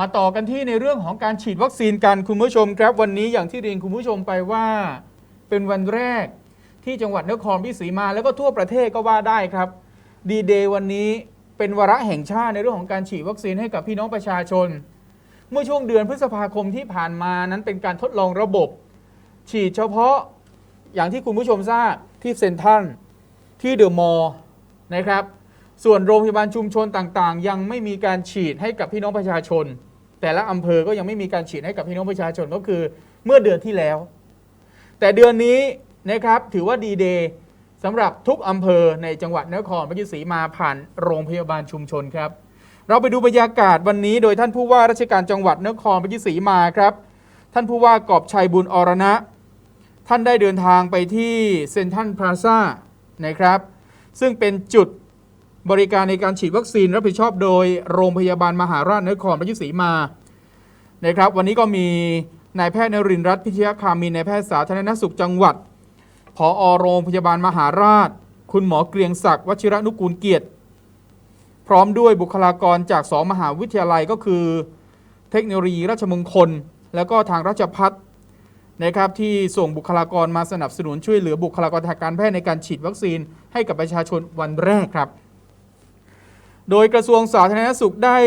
มาต่อกันที่ในเรื่องของการฉีดวัคซีนกันคุณผู้ชมครับวันนี้อย่างที่เรียนคุณผู้ชมไปว่าเป็นวันแรกที่จังหวัดนครราชสีมาแล้วก็ทั่วประเทศก็ว่าได้ครับดีเดย์วันนี้เป็นวาระแห่งชาติในเรื่องของการฉีดวัคซีนให้กับพี่น้องประชาชน เมื่อช่วงเดือนพฤษภาคมที่ผ่านมานั้นเป็นการทดลองระบบ ฉีดเฉพาะอย่างที่คุณผู้ชมทราบที่เซนทรัลที่เดอะมอลล์นะครับ ส่วนโรงพยาบาลชุมชนต่างๆ ยังไม่มีการฉีดให้กับพี่น้องประชาชน แต่ละอำเภอก็ยังไม่มีการฉีดให้กับพี่น้องประชาชนก็คือเมื่อเดือนที่แล้ว แต่เดือนนี้นะครับถือว่าดีเดย์สำหรับทุกอำเภอในจังหวัดนครราชสีมาผ่านโรงพยาบาลชุมชนครับ เราไปดูบรรยากาศวันนี้โดยท่านผู้ว่าราชการจังหวัดนครราชสีมาครับ ท่านผู้ว่ากอบชัยบุญอรณะ ท่านได้เดินทางไปที่เซนทรัลพลาซ่านะครับ ซึ่งเป็นจุด บริการในการฉีดวัคซีนรับผิดชอบโดยโรงพยาบาลมหาราชนครราชสีมานะครับ วันนี้ก็มีนายแพทย์นรินทร์รัตน์พิชยคามินายแพทย์สาธารณสุขจังหวัดผอโรงพยาบาลมหาราช คุณหมอเกรียงศักดิ์วชิรนุกูลเกียรติ พร้อมด้วยบุคลากรจากสองมหาวิทยาลัยก็คือ เทคโนโลยีราชมงคล แล้วก็ทางราชพัฒนะครับที่ส่งบุคลากรมาสนับสนุนช่วยเหลือบุคลากรทางการแพทย์ในการฉีดวัคซีนให้กับประชาชนวันแรกครับ โดยกระทรวงสาธารณสุขได้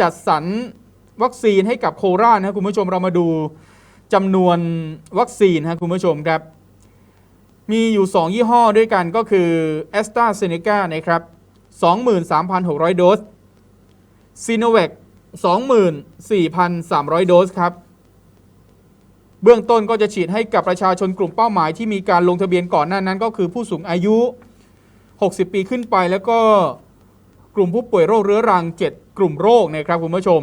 จัดสรรวัคซีนให้กับโคราชนะครับคุณผู้ชมเรามาดูจำนวนวัคซีนนะคุณผู้ชมครับ มีอยู่ 2 ยี่ห้อด้วยกันก็คือ a s t r a z เซ e c a นะครับ 23,600 โดส s i n o v a c 24,300 โดสครับ เบื้องต้นก็จะฉีดให้กับประชาชนกลุ่มเป้าหมายที่มีการลงทะเบียนก่อนหน้านั้นก็คือผู้สูงอายุ 60 ปีขึ้นไปแล้วก็กลุ่มผู้ป่วยโรคเรื้อรัง 7 กลุ่มโรคนะครับคุณผู้ชม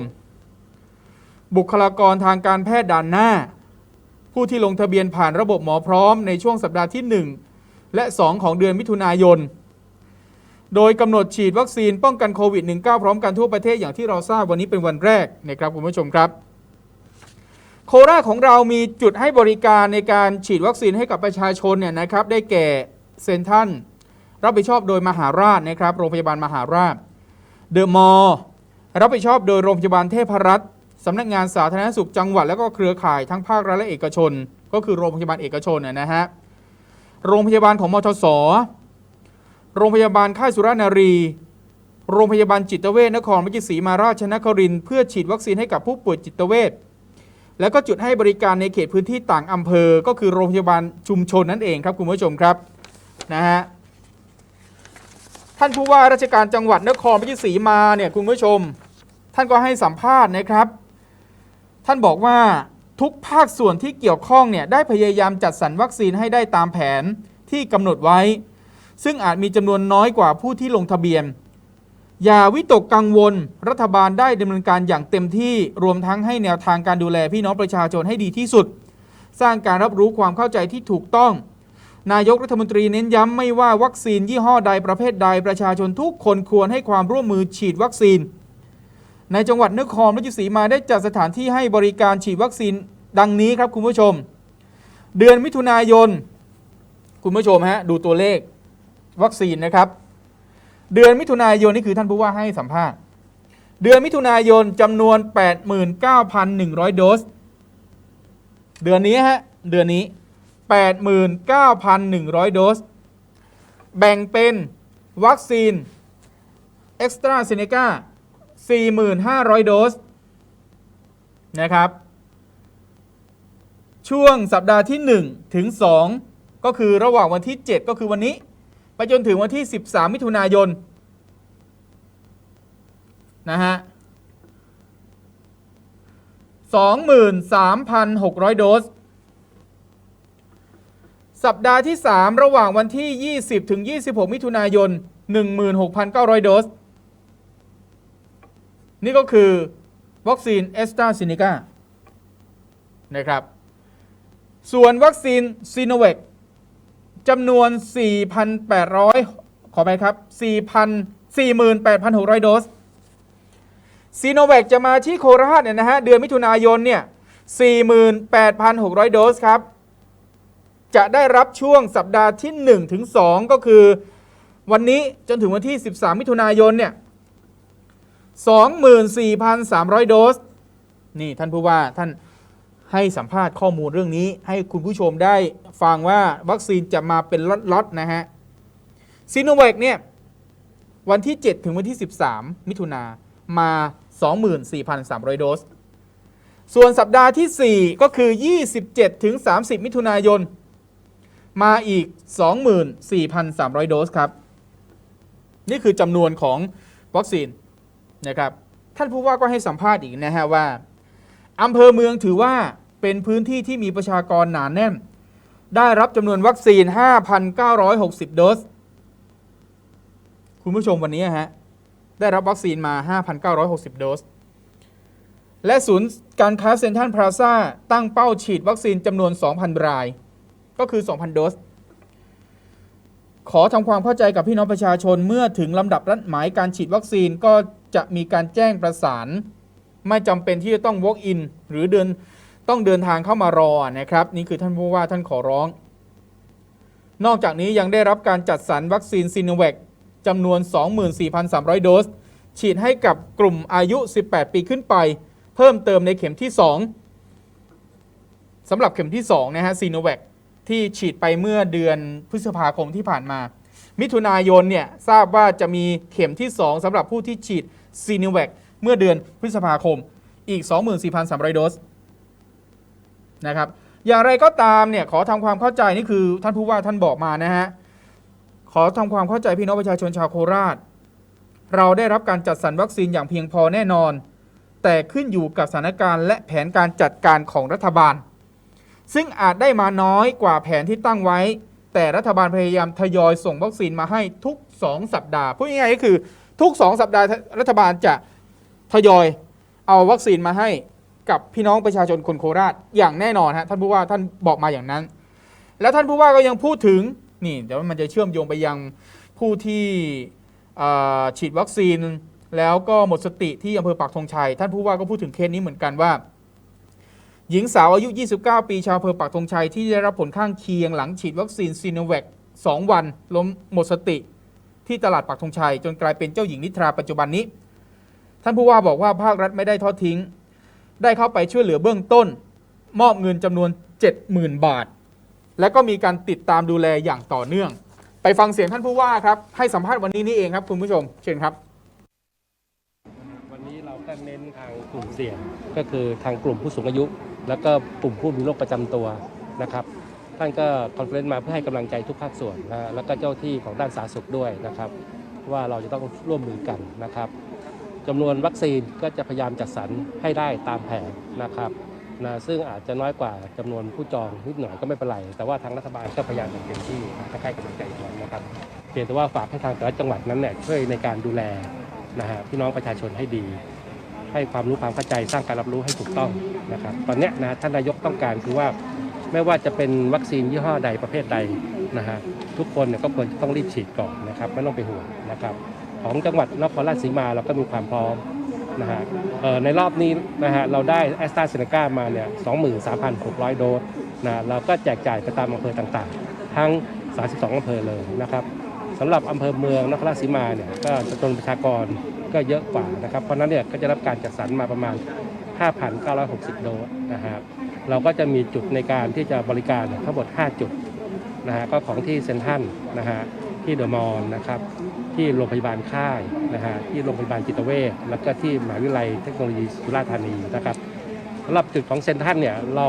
บุคลากรทางการแพทย์ด่านหน้า ผู้ที่ลงทะเบียนผ่านระบบหมอพร้อมในช่วงสัปดาห์ที่ 1 และ 2 ของเดือนมิถุนายน โดยกำหนดฉีดวัคซีนป้องกันโควิด -19 พร้อมกันทั่วประเทศอย่างที่เราทราบวันนี้เป็นวันแรกนะครับคุณผู้ชมครับโคราชของเรามีจุดให้บริการในการฉีดวัคซีนให้กับประชาชนเนี่ยนะครับ ได้แก่เซนทัน รับผิดชอบโดยมหาราชนะครับโรงพยาบาลมหาราช เดอะมอลรับผิดชอบโดยโรงพยาบาลเทพรัตน์สำนักงานสาธารณสุขจังหวัด แล้วก็เครือข่ายทั้งภาครัฐและเอกชน ก็คือโรงพยาบาลเอกชนนะฮะโรงพยาบาลของมทสโรงพยาบาลค่ายสุรนารี โรงพยาบาลจิตเวชนครราชสีมาราชนครินเพื่อฉีดวัคซีนให้กับผู้ป่วยจิตเวชแล้วก็จุดให้บริการในเขตพื้นที่ต่างอำเภอ ก็คือโรงพยาบาลชุมชนนั่นเองครับคุณผู้ชมครับนะฮะ ท่านผู้ว่าราชการจังหวัดนครราชสีมาเนี่ยคุณผู้ชม ท่านก็ให้สัมภาษณ์นะครับ ท่านบอกว่าทุกภาคส่วนที่เกี่ยวข้องเนี่ยได้พยายามจัดสรรวัคซีนให้ได้ตามแผนที่กำหนดไว้ ซึ่งอาจมีจำนวนน้อยกว่าผู้ที่ลงทะเบียน อย่าวิตกกังวล รัฐบาลได้ดำเนินการอย่างเต็มที่รวมทั้งให้แนวทางการดูแลพี่น้องประชาชนให้ดีที่สุด สร้างการรับรู้ความเข้าใจที่ถูกต้อง นายกรัฐมนตรีเน้นย้ำไม่ว่าวัคซีนยี่ห้อใดประเภทใดประชาชนทุกคนควรให้ความร่วมมือฉีดวัคซีน ในจังหวัดนครราชสีมาได้จัดสถานที่ให้บริการฉีดวัคซีนดังนี้ครับคุณผู้ชม เดือนมิถุนายน คุณผู้ชมฮะดูตัวเลขวัคซีนนะครับ เดือนมิถุนายนนี่คือท่านผู้ว่าให้สัมภาษณ์ เดือนมิถุนายนจำนวน 89,100 โดส เดือนนี้ฮะเดือนนี้ 89,100 โดส แบ่งเป็นวัคซีนเอ็กซ์ตราเซเนกา4,500 โดส นะครับ ช่วงสัปดาห์ที่ 1 ถึง 2 ก็คือระหว่างวันที่ 7 ก็คือวันนี้ ไปจนถึงวันที่ 13 มิถุนายน นะฮะ 23,600 โดส สัปดาห์ที่ 3 ระหว่างวันที่ 20 ถึง 26 มิถุนายน 16,900 โดส นี่ก็คือวัคซีนเอสตราซินิกานะครับ ส่วนวัคซีนซีโนเวกจำนวน 4,800 ขอไปครับ4,000 48,600 โดสซีโนแวคจะมาที่โคราชเนี่ยนะฮะเดือนมิถุนายนเนี่ย48,600 โดสครับ จะได้รับช่วงสัปดาห์ที่ 1 ถึง 2 ก็คือ วันนี้จนถึงวันที่ 13 มิถุนายนเนี่ย24,300 โดส นี่ท่านผู้ว่าท่านให้สัมภาษณ์ข้อมูลเรื่องนี้ ให้คุณผู้ชมได้ฟังว่าวัคซีนจะมาเป็นล็อตๆนะฮะซีโนแวคเนี่ยวันที่ 7 ถึงวันที่ 13 มิถุนามา 24,300 โดส ส่วนสัปดาห์ที่ 4 ก็คือ 27 ถึง 30 มิถุนายน มาอีก 24,300 โดสครับ นี่คือจำนวนของวัคซีนนะครับ ท่านผู้ว่าก็ให้สัมภาษณ์อีกนะฮะว่าอำเภอเมืองถือว่าเป็นพื้นที่ที่มีประชากรหนาแน่น ได้รับจำนวนวัคซีน 5,960 โดส คุณผู้ชมวันนี้ฮะ ได้รับวัคซีนมา 5,960 โดส และศูนย์การค้าเซ็นทรัลพลาซ่าตั้งเป้าฉีดวัคซีนจำนวน 2,000 ราย ก็คือ 2,000 โดส ขอทำความเข้าใจกับพี่น้องประชาชนเมื่อถึงลำดับนัดหมายการฉีดวัคซีนก็จะมีการแจ้งประสาน ไม่จำเป็นที่จะต้อง walk in หรือเดินต้องเดินทางเข้ามารอนะครับ นี่คือท่านผู้ว่าท่านขอร้อง นอกจากนี้ยังได้รับการจัดสรรวัคซีนซีโนแวคจำนวน 24,300 โดส ฉีดให้กับกลุ่มอายุ 18 ปีขึ้นไป เพิ่มเติมในเข็มที่ 2สำหรับเข็มที่2นะฮะซีโนแวค ที่ฉีดไปเมื่อเดือนพฤษภาคมที่ผ่านมา มิถุนายนเนี่ยทราบว่าจะมีเข็มที่ 2สำหรับผู้ที่ฉีดซีโนแวคเมื่อเดือนพฤษภาคมอีก 24,300 โดสนะครับอย่างไรก็ตามเนี่ยขอทำความเข้าใจนี่คือท่านผู้ว่าท่านบอกมานะฮะขอทำความเข้าใจพี่น้องประชาชนชาวโคราช เราได้รับการจัดสรรวัคซีนอย่างเพียงพอแน่นอน แต่ขึ้นอยู่กับสถานการณ์และแผนการจัดการของรัฐบาล ซึ่งอาจได้มาน้อยกว่าแผนที่ตั้งไว้ แต่รัฐบาลพยายามทยอยส่งวัคซีนมาให้ทุก 2 สัปดาห์พูดง่ายๆก็คือทุก 2 สัปดาห์รัฐบาลจะทยอยเอาวัคซีนมาให้กับพี่น้องประชาชนคนโคราชอย่างแน่นอนฮะท่านผู้ว่าท่านบอกมาอย่างนั้น แล้วท่านผู้ว่าก็ยังพูดถึงนี่เดี๋ยวมันจะเชื่อมโยงไปยังผู้ที่ฉีดวัคซีน แล้วก็หมดสติที่อำเภอปากธงชัย ท่านผู้ว่าก็พูดถึงเคสนี้เหมือนกันว่า หญิงสาวอายุ 29 ปีชาวอำเภอปากธงชัยที่ได้รับผลข้างเคียงหลังฉีดวัคซีนซีโนแวค2วัน ล้มหมดสติ ที่ตลาดปากธงชัย จนกลายเป็นเจ้าหญิงนิทราปัจจุบันนี้ ท่านผู้ว่าบอกว่าภาครัฐไม่ได้ทอดทิ้ง ได้เข้าไปช่วยเหลือเบื้องต้น มอบเงินจำนวน 70,000 บาท และก็มีการติดตามดูแลอย่างต่อเนื่อง ไปฟังเสียงท่านผู้ว่าครับให้สัมภาษณ์วันนี้นี่เองครับคุณผู้ชมเชิญครับวันนี้เราก็เน้นทางกลุ่มเสี่ยงก็คือทางกลุ่มผู้สูงอายุ แล้วก็กลุ่มผู้มีโรคประจำตัวนะครับท่านก็คอนเฟอเรนซ์มาเพื่อให้กำลังใจทุกภาคส่วนนะแล้วก็เจ้าที่ของด้านสาธารณสุขด้วยนะครับ ว่าเราจะต้องร่วมมือกันนะครับจำนวนวัคซีนก็จะพยายามจัดสรรให้ได้ตามแผนนะครับนะซึ่งอาจจะน้อยกว่าจำนวนผู้จองนิดหน่อยก็ไม่เป็นไร แต่ว่าทางรัฐบาลก็พยายามอย่างเต็มที่นะให้กำลังใจกันนะครับเพียงแต่ว่าฝากให้ทางแต่ละจังหวัดนั้นเนี่ยช่วยในการดูแลนะฮะพี่น้องประชาชนให้ดี ให้ความรู้ความเข้าใจสร้างการรับรู้ให้ถูกต้องนะครับ ตอนนี้นะท่านนายกต้องการคือว่าไม่ว่าจะเป็นวัคซีนยี่ห้อใดประเภทใดนะฮะทุกคนเนี่ยก็ควรจะต้องรีบฉีดก่อนนะครับไม่ต้องไปห่วงนะครับของจังหวัดนครราชสีมาเราก็มีความพร้อมนะฮะในรอบนี้นะฮะเราได้แอสตราเซเนกามาเนี่ย23,600 โดสนะเราก็แจกจ่ายไปตามอำเภอต่างๆ ทั้ง 32อำเภอเลยนะครับสำหรับอำเภอเมืองนครราชสีมาเนี่ยก็จำนวนประชากร ก็เยอะกว่านะครับ เพราะนั้นเนี่ยก็จะรับการจัดสรรมาประมาณ 5,960 โดสนะฮะเราก็จะมีจุดในการที่จะบริการทั้งหมด 5 จุดนะฮะก็ของที่เซ็นทรัลนะฮะที่เดอะมอลล์นะครับ ที่โรงพยาบาลค่ายนะฮะที่โรงพยาบาลจิตเวชแล้วก็ที่มหาวิทยาลัยเทคโนโลยีสุราษฎร์ธานีนะครับสำหรับจุดของเซ็นทรัลเนี่ยเรา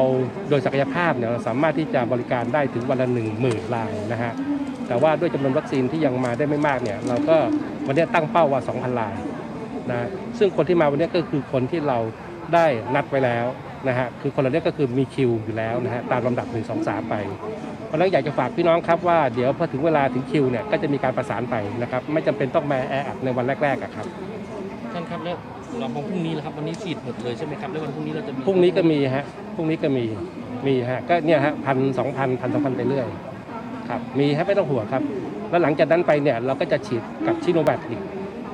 โดยศักยภาพเนี่ยเราสามารถที่จะบริการได้ถึงวันละหนึ่งหมื่นรายนะฮะแต่ว่าด้วยจำนวนวัคซีนที่ยังมาได้ไม่มากเนี่ยเราก็วันนี้ตั้งเป้าว่า 2,000 ราย นะซึ่งคนที่มาวันนี้ก็คือคนที่เราได้นัดไว้แล้วนะฮะคือคนเหล่านี้ก็คือมีคิวอยู่แล้วนะฮะตามลำดับ1 2 3ไปเพราะฉะนั้นอยากจะฝากพี่น้องครับว่าเดี๋ยวพอถึงเวลาถึงคิวเนี่ยก็จะมีการประสานไปนะครับไม่จำเป็นต้องมาแออัดในวันแรกๆอะครับท่านครับแล้วเรามองพรุ่งนี้แล้วครับวันนี้ฉีดหมดเลยใช่ไหมครับแล้ววันพรุ่งนี้เราจะมีพรุ่งนี้ก็มีฮะพรุ่งนี้ก็มีมีฮะก็เนี่ยฮะพันสองพันพันสองพันไปเรื่อยครับมีฮะไม่ต้องห่วงครับ แล้วหลังจากนั้นไปเนี่ยเราก็จะฉีดกับชิโนแวคอีก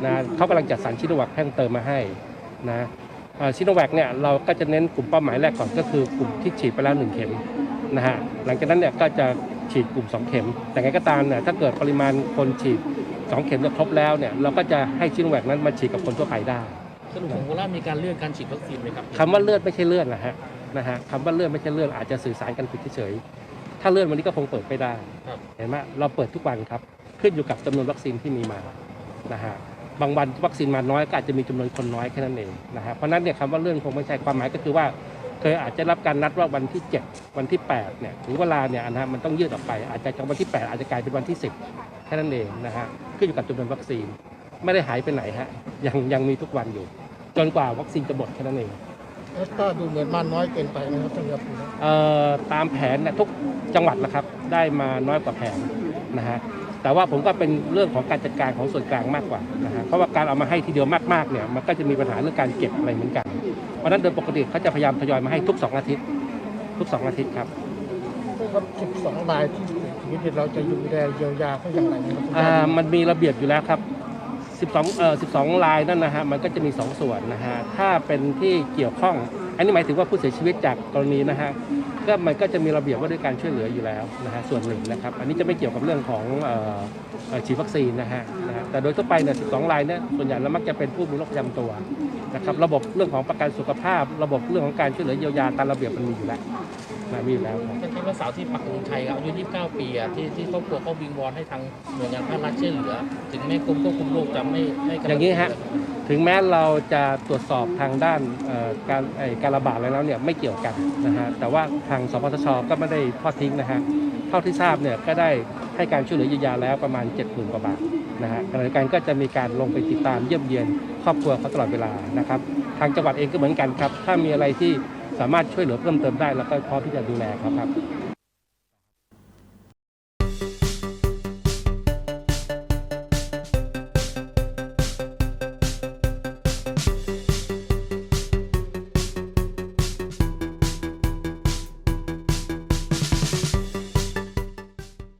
นะเขากำลังจัดสรรชิโนแวคเพิ่มเติมมาให้นะชิโนแวคเนี่ยเราก็จะเน้นกลุ่มเป้าหมายแรกก่อนก็คือกลุ่มที่ฉีดไปแล้วหนึ่งเข็มนะฮะหลังจากนั้นเนี่ยก็จะฉีดกลุ่ม 2 เข็ม แต่ไงก็ตามเนี่ยถ้าเกิดปริมาณคนฉีดสองเข็มจะครบแล้วเนี่ยเราก็จะให้ชิโนแวคนั้นมาฉีดกับคนทั่วไปได้สรุปของโคราชมีการเลื่อนการฉีดวัคซีนไหมครับคำว่าเลื่อนไม่ใช่เลื่อนนะฮะนะฮะคำว่าเลื่อนไม่ใช่เลื่อนอาจจะสื่อสารกันผิดเฉยๆถ้าเลื่อนวันนี้ก็คงเปิดไม่ได้ครับเห็นไหมเราเปิดทุกวันครับ ขึ้นอยู่กับจำนวนวัคซีนที่มีมานะฮะ บางวันวัคซีนมาน้อยก็อาจจะมีจำนวนคนน้อยแค่นั้นเองนะฮะเพราะฉะนั้นเนี่ยคำว่าเลื่อนคงไม่ใช่ความหมายก็คือว่าเคยอาจจะรับการนัดว่าวันที่ 7 วันที่ 8 เนี่ยถึงเวลาเนี่ยนะฮะมันต้องยืดออกไป อาจจะจากวันที่ 8 อาจจะกลายเป็นวันที่ 10 แค่นั้นเองนะฮะขึ้นอยู่กับจำนวนวัคซีนไม่ได้หายไปไหนฮะยังยังมีทุกวันอยู่ จนกว่าวัคซีนจะหมดแค่นั้นเองเอสตราดูเหมือนมาน้อยเกินไปนะครับท่านครับเอ่อตามแผนเนี่ยทุกจังหวัดละครับได้มาน้อยกว่าแผนนะฮะ แต่ว่าผมก็เป็นเรื่องของการจัดการของส่วนกลางมากกว่านะฮะเพราะว่าการเอามาให้ทีเดียวมากๆเนี่ยมันก็จะมีปัญหาเรื่องการเก็บอะไรเหมือนกัน เพราะฉะนั้นโดยปกติเขาจะพยายามทยอยมาให้ทุก 2 อาทิตย์ ทุก 2 อาทิตย์ครับครับ12รายที่เสียชีวิตเนี่ยเราจะดูแลเยียวยาเขาอย่างไรนะครับอ่ามันมีระเบียบอยู่แล้วครับ 12เอ่อ12 ลายนั่นนะฮะมันก็จะมี 2 ส่วนนะฮะถ้าเป็นที่เกี่ยวข้อง อันนี้หมายถึงว่าผู้เสียชีวิตจากกรณีนะฮะ ก็มันก็จะมีระเบียบว่าด้วยการช่วยเหลืออยู่แล้วนะฮะส่วนหนึ่งนะครับ อันนี้จะไม่เกี่ยวกับเรื่องของออฉีดวัคซีนนะฮะแต่โดยทั่วไปเนี่ย12รายเนี่ยส่วนใหญ่แล้วมักจะเป็นผู้มีโรคประจำตัวนะครับระบบเรื่องของประกันสุขภาพ ระบบเรื่องของการช่วยเหลือเยียวยาตามระเบียบมันมีอยู่แล้ว นะมีอยู่แล้วครับเป็นที่ว่าสาวที่ปักธงชัยครับอายุ29 ปีอะที่ที่ครอบครัวเขาวิงวอนให้ทางหน่วยงานภาครัฐช่วยเหลือ ถึงแม้กรมควบคุมโรคจะไม่ไม่กำหนดอย่างนี้ฮะ ถึงแม้เราจะตรวจสอบทางด้านเอ่อการเอ่อการระบาดอะไรแล้วเนี่ยไม่เกี่ยวกันนะฮะ แต่ว่าทางสปสชก็ไม่ได้ทอดทิ้งนะฮะ เท่าที่ทราบเนี่ยก็ได้ให้การช่วยเหลือเยียวยาแล้วประมาณ 7 0,000กว่าบาทนะฮะขณะเดียวกันก็จะมีการลงไปติดตามเยี่ยมเยียนครอบครัวเขาตลอดเวลานะครับ ทางจังหวัดเองก็เหมือนกันครับ ถ้ามีอะไรที่ สามารถช่วยเหลือเพิ่มเติมได้ แล้วก็พร้อมที่จะดูแลครับครับ